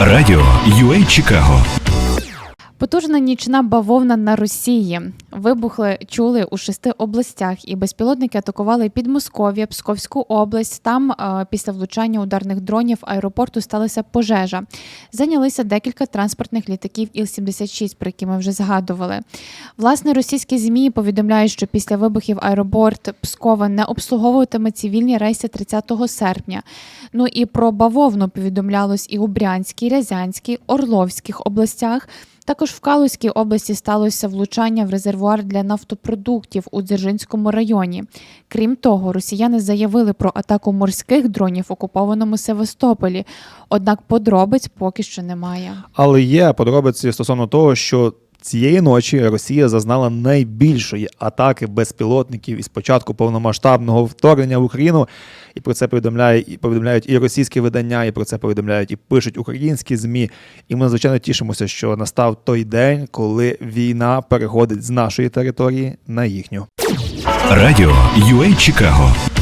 Радіо UA Чикаго. Потужна нічна бавовна на Росії. Вибухли чули у шести областях, і безпілотники атакували Підмосков'я, Псковську область. Там е, після влучання ударних дронів аеропорту сталася пожежа. Зайнялися декілька транспортних літаків Іл-76, про які ми вже згадували. Власне, російські змі повідомляють, що після вибухів аеропорт Пскова не обслуговуватиме цивільні рейси 30 серпня. Ну і про бавовну повідомлялось і у Брянській, Рязанській, Орловських областях. Також в Калузькій області сталося влучання в резервуар для нафтопродуктів у Дзержинському районі. Крім того, росіяни заявили про атаку морських дронів в окупованому Севастополі. Однак подробиць поки що немає. Але є подробиці стосовно того, що цієї ночі Росія зазнала найбільшої атаки безпілотників із початку повномасштабного вторгнення в Україну. І про це повідомляє і повідомляють і російські видання, і про це повідомляють і пишуть українські змі. І ми звичайно тішимося, що настав той день, коли війна переходить з нашої території на їхню. Радіо UA Чикаго.